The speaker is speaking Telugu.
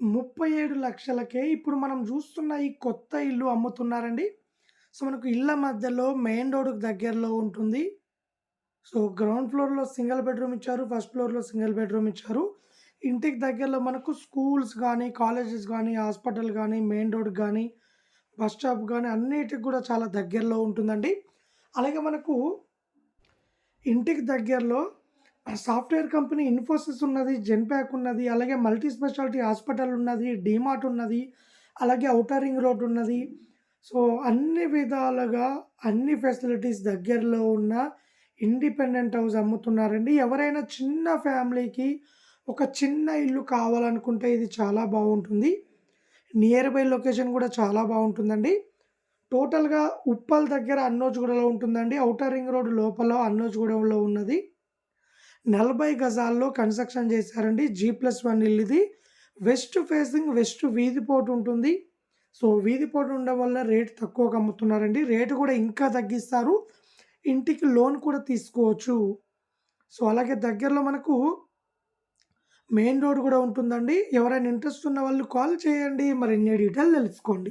ముప్పై ఏడు లక్షలకే ఇప్పుడు మనం చూస్తున్న ఈ కొత్త ఇల్లు అమ్ముతున్నారండి. సో, మనకు ఇళ్ళ మధ్యలో మెయిన్ రోడ్‌కి దగ్గరలో ఉంటుంది. సో, గ్రౌండ్ ఫ్లోర్‌లో సింగిల్ బెడ్‌రూమ్ ఇచ్చారు. ఫస్ట్ ఫ్లోర్‌లో సింగిల్ బెడ్‌రూమ్ ఇచ్చారు. ఇంటికి దగ్గరలో మనకు స్కూల్స్ కానీ కాలేజెస్ కానీ హాస్పిటల్ కానీ మెయిన్ రోడ్ కానీ బస్ స్టాప్ కానీ అన్నిటికి కూడా చాలా దగ్గరలో ఉంటుందండి. అలాగే మనకు ఇంటికి దగ్గరలో సాఫ్ట్‌వేర్ కంపెనీ ఇన్ఫోసిస్ ఉన్నది. జెన్ప్యాక్ ఉన్నది. అలాగే మల్టీ స్పెషాలిటీ హాస్పిటల్ ఉన్నది. డీమార్ట్ ఉన్నది. అలాగే ఔటర్ రింగ్ రోడ్ ఉన్నది. సో, అన్ని విధాలుగా అన్ని ఫెసిలిటీస్ దగ్గరలో ఉన్న ఇండిపెండెంట్ హౌస్ అమ్ముతున్నారండి. ఎవరైనా చిన్న ఫ్యామిలీకి ఒక చిన్న ఇల్లు కావాలనుకుంటే ఇది చాలా బాగుంటుంది నియర్ బై లొకేషన్ కూడా చాలా బాగుంటుందండి టోటల్‌గా ఉప్పల్ దగ్గర అన్నోజ్గూడలో ఉంటుందండి. ఔటర్ రింగ్ రోడ్ లోపల అన్నోజ్గూడెంలో ఉన్నది. 40 గజాల్లో కన్‌స్ట్రక్షన్ చేశారండి. జీ ప్లస్ వన్ ఇల్లుది వెస్ట్ ఫేసింగ్ వెస్ట్ వీధి పోటు ఉంటుంది. సో, వీధి పోటు ఉండడం వల్ల రేటు తక్కువగా అమ్ముతున్నారండి. రేటు కూడా ఇంకా తగ్గిస్తారు. ఇంటికి లోన్ కూడా తీసుకోవచ్చు. సో, అలాగే దగ్గరలో మనకు మెయిన్ రోడ్ కూడా ఉంటుందండి. ఎవరైనా ఇంట్రెస్ట్ ఉన్న వాళ్ళు కాల్ చేయండి. మరిన్ని డీటెయిల్ తెలుసుకోండి.